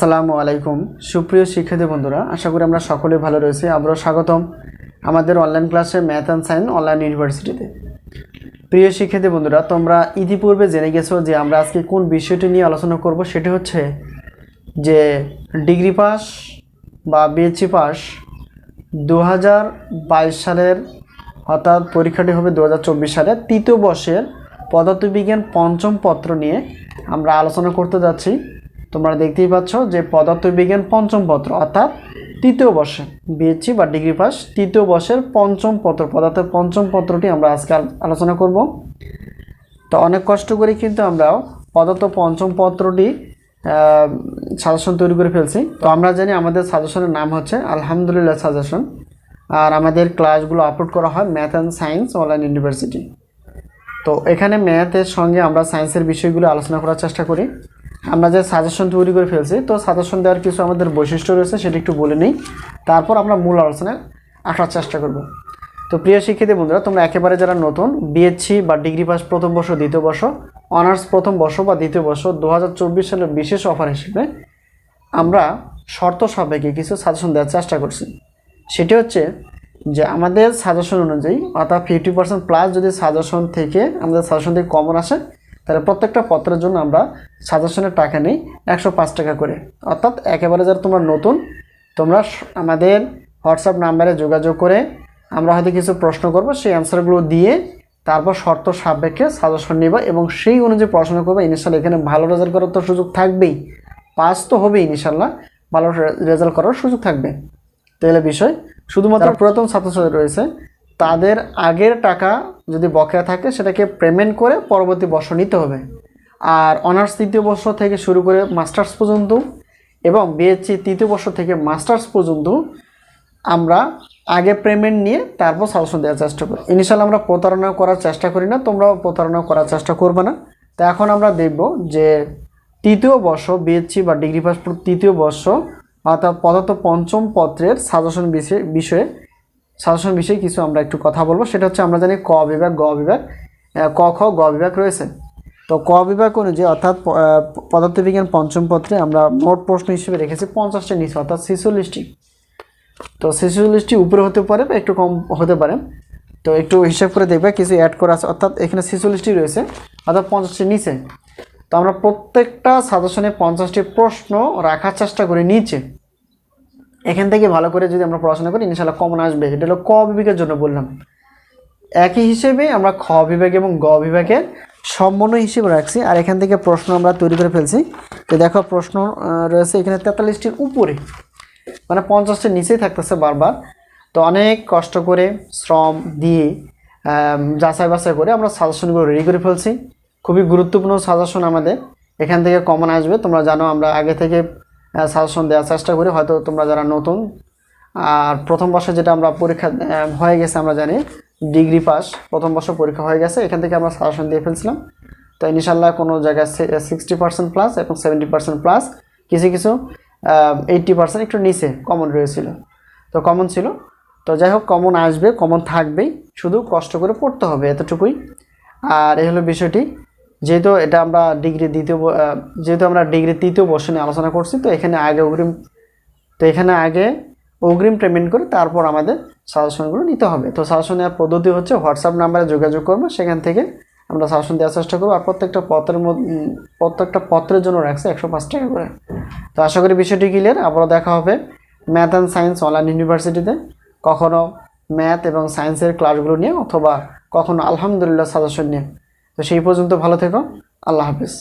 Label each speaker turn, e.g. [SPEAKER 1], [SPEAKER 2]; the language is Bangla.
[SPEAKER 1] আসসালামু আলাইকুম। সুপ্রিয় শিক্ষার্থী বন্ধুরা, আশা করি আমরা সকলে ভালো রয়েছি। আবারও স্বাগতম আমাদের অনলাইন ক্লাসে ম্যাথ অ্যান্ড সায়েন্স অনলাইন ইউনিভার্সিটিতে প্রিয় শিক্ষার্থী বন্ধুরা, তোমরা ইতিপূর্বে জেনে গেছো যে আমরা আজকে কোন বিষয়টি নিয়ে আলোচনা করব, সেটি হচ্ছে যে ডিগ্রি পাস বা বিএসসি পাস দু হাজার বাইশ সালের, অর্থাৎ পরীক্ষাটি হবে দু হাজার চব্বিশ সালে তৃতীয় বর্ষের পদার্থবিজ্ঞান পঞ্চম পত্র নিয়ে আমরা আলোচনা করতে যাচ্ছি। তোমরা দেখতেই পাচ্ছ যে পদার্থবিজ্ঞান পঞ্চম পত্র, অর্থাৎ তৃতীয় বর্ষে বিএসসি বা ডিগ্রি পাস তৃতীয় বর্ষের পঞ্চম পত্র, পদার্থের পঞ্চম পত্রটি আমরা আজকে আল- আলোচনা করব। তো অনেক কষ্ট করে কিন্তু আমরা পদার্থ পঞ্চম পত্রটি সাজেশন তৈরি করে ফেলছি। তো আমরা জানি আমাদের সাজেশনের নাম হচ্ছে আলহামদুলিল্লাহ সাজেশন আর আমাদের ক্লাসগুলো আপলোড করা হয় math and science online university তো এখানে ম্যাথের সঙ্গে আমরা সায়েন্সের বিষয়গুলো আলোচনা করার চেষ্টা করি। আমরা যে সাজেশন তৈরি করে ফেলছি, তো সাজেশন দেওয়ার কিছু আমাদের বৈশিষ্ট্য রয়েছে, সেটা একটু বলে নিই। তারপর আমরা মূল আলোচনায় আসার চেষ্টা করব। তো প্রিয় শিক্ষিত বন্ধুরা, তোমরা একেবারে যারা নতুন বিএসসি বা ডিগ্রি পাস প্রথম বর্ষ, দ্বিতীয় বর্ষ অনার্স প্রথম বর্ষ বা দ্বিতীয় বর্ষ দু হাজার চব্বিশ সালের বিশেষ অফার হিসেবে আমরা শর্ত সাপেক্ষে কিছু সাজেশন দেওয়ার চেষ্টা করছি। সেটি হচ্ছে যে আমাদের সাজেশন অনুযায়ী অর্থাৎ ফিফটি পার্সেন্ট প্লাস যদি সাজেশন থেকে আমাদের সাজেশন থেকে কমন আসে তাহলে প্রত্যেকটা পত্রের জন্য আমরা সাজেশনের টাকা নিই একশো পাঁচ টাকা করে। অর্থাৎ একেবারে যারা তোমরা নতুন তোমরা আমাদের হোয়াটসঅ্যাপ নাম্বারে যোগাযোগ করে আমরা হয়তো কিছু প্রশ্ন করব সেই অ্যান্সারগুলো দিয়ে তারপর শর্ত সাপেক্ষে সাজেশন নিবা এবং সেই অনুযায়ী পড়াশোনা করবে। ইনশাল্লাহ এখানে ভালো রেজাল্ট করার তো সুযোগ থাকবেই। পাস তো হবেই ইনশাল্লাহ ভালো রেজাল্ট করার সুযোগ থাকবে। তাহলে বিষয় শুধুমাত্র পুরাতন ছাত্রছাত্রী রয়েছে তাদের আগের টাকা যদি বকেয়া থাকে, সেটাকে পেমেন্ট করে পরবর্তী বর্ষ নিতে হবে। আর অনার্স তৃতীয় বর্ষ থেকে শুরু করে মাস্টার্স পর্যন্ত এবং বিএসসি তৃতীয় বর্ষ থেকে মাস্টার্স পর্যন্ত আমরা আগে পেমেন্ট নিয়ে তারপর সাজেশন দেওয়ার চেষ্টা করি। ইনিশিয়াল আমরা প্রতারণা করার চেষ্টা করি না, তোমরাও প্রতারণা করার চেষ্টা করবে না। তো এখন আমরা দেখব যে তৃতীয় বর্ষ বিএসসি বা ডিগ্রি পাস তৃতীয় বর্ষ অর্থাৎ পদার্থ পঞ্চম পত্রের সাজেশন বিষয়ে বিষয়ে সাজেশন বিষয়ে কিছু আমরা একটু কথা বলব। সেটা হচ্ছে আমরা জানি ক বিভাগ, গ বিভাগ ক, খ, গ বিভাগ রয়েছে। তো ক বিভাগ অনুযায়ী অর্থাৎ পদার্থবিজ্ঞান পঞ্চম পত্রে আমরা মোট প্রশ্ন হিসেবে রেখেছি পঞ্চাশটি নিচে, অর্থাৎ ছেচল্লিশটি। তো ছেচল্লিশটি উপরে হতে পারে বা একটু কম হতে পারে। তো একটু হিসাব করে দেখবে, কিছু অ্যাড করা আছে। অর্থাৎ এখানে ছেচল্লিশটি রয়েছে, অর্থাৎ পঞ্চাশটির নিচে। তো আমরা প্রত্যেকটা সাজেশনে পঞ্চাশটি প্রশ্ন রাখার চেষ্টা করি নিচে। এখান থেকে ভালো করে যদি আমরা পড়াশোনা করি ইনশাল্লাহ কমন আসবে। এটা হলো ক বিভাগের জন্য বললাম। একই হিসেবে আমরা খ বিভাগ এবং গ বিভাগের সমন্বয় হিসেবে রাখছি। আর এখান থেকে প্রশ্ন আমরা তৈরি করে ফেলছি। তো দেখো, প্রশ্ন রয়েছে এখানে তেতাল্লিশটির উপরে। মানে পঞ্চাশটির নিচেই থাকতেছে বারবার। তো অনেক কষ্ট করে শ্রম দিয়ে যাচাই বাছাই করে আমরা সাজেশনগুলো রেডি করে ফেলছি। খুবই গুরুত্বপূর্ণ সাজেশন আমাদের। এখান থেকে কমন আসবে। তোমরা জানো, আমরা আগে থেকে সাজেশন দেওয়ার চেষ্টা করি। হয়তো তোমরা যারা নতুন, আর প্রথম বর্ষে যেটা আমরা পরীক্ষা হয়ে গেছে আমরা জানি ডিগ্রি পাস প্রথম বর্ষ পরীক্ষা হয়ে গেছে, এখান থেকে আমরা সাজেশন দিয়ে ফেলছিলাম। তো ইনশাল্লাহ কোনো জায়গায় সিক্সটি পার্সেন্ট প্লাস এবং সেভেন্টি পার্সেন্ট প্লাস কিছু কিছু এইট্টি পার্সেন্ট একটু নিচে কমন রয়েছিল। তো কমন ছিল। তো যাই হোক কমন আসবে কমন থাকবেই। শুধু কষ্ট করে পড়তে হবে এতটুকুই। আর এই হলো বিষয়টি। যেহেতু এটা আমরা ডিগ্রি দ্বিতীয় যেহেতু আমরা ডিগ্রি তৃতীয় বর্ষ নিয়ে আলোচনা করছি, তো এখানে আগে অগ্রিম তো এখানে আগে অগ্রিম পেমেন্ট করে তারপর আমাদের সাজেশনগুলো নিতে হবে। তো সাজেশন নেওয়ার পদ্ধতি হচ্ছে হোয়াটসঅ্যাপ নাম্বারে যোগাযোগ করব, সেখান থেকে আমরা সাজেশন দেওয়ার চেষ্টা করব। আর প্রত্যেকটা পত্রের প্রত্যেকটা পত্রের জন্য রাখছে একশো পাঁচ টাকা করে। তো আশা করি বিষয়টি ক্লিয়ার আবারও দেখা হবে ম্যাথ অ্যান্ড সায়েন্স অনলাইন ইউনিভার্সিটিতে কখনও ম্যাথ এবং সায়েন্সের ক্লাসগুলো নিয়ে অথবা কখনও আলহামদুলিল্লাহ সাজেশন নিয়ে। তো সেই পর্যন্ত ভালো থেকো। আল্লাহ হাফিজ।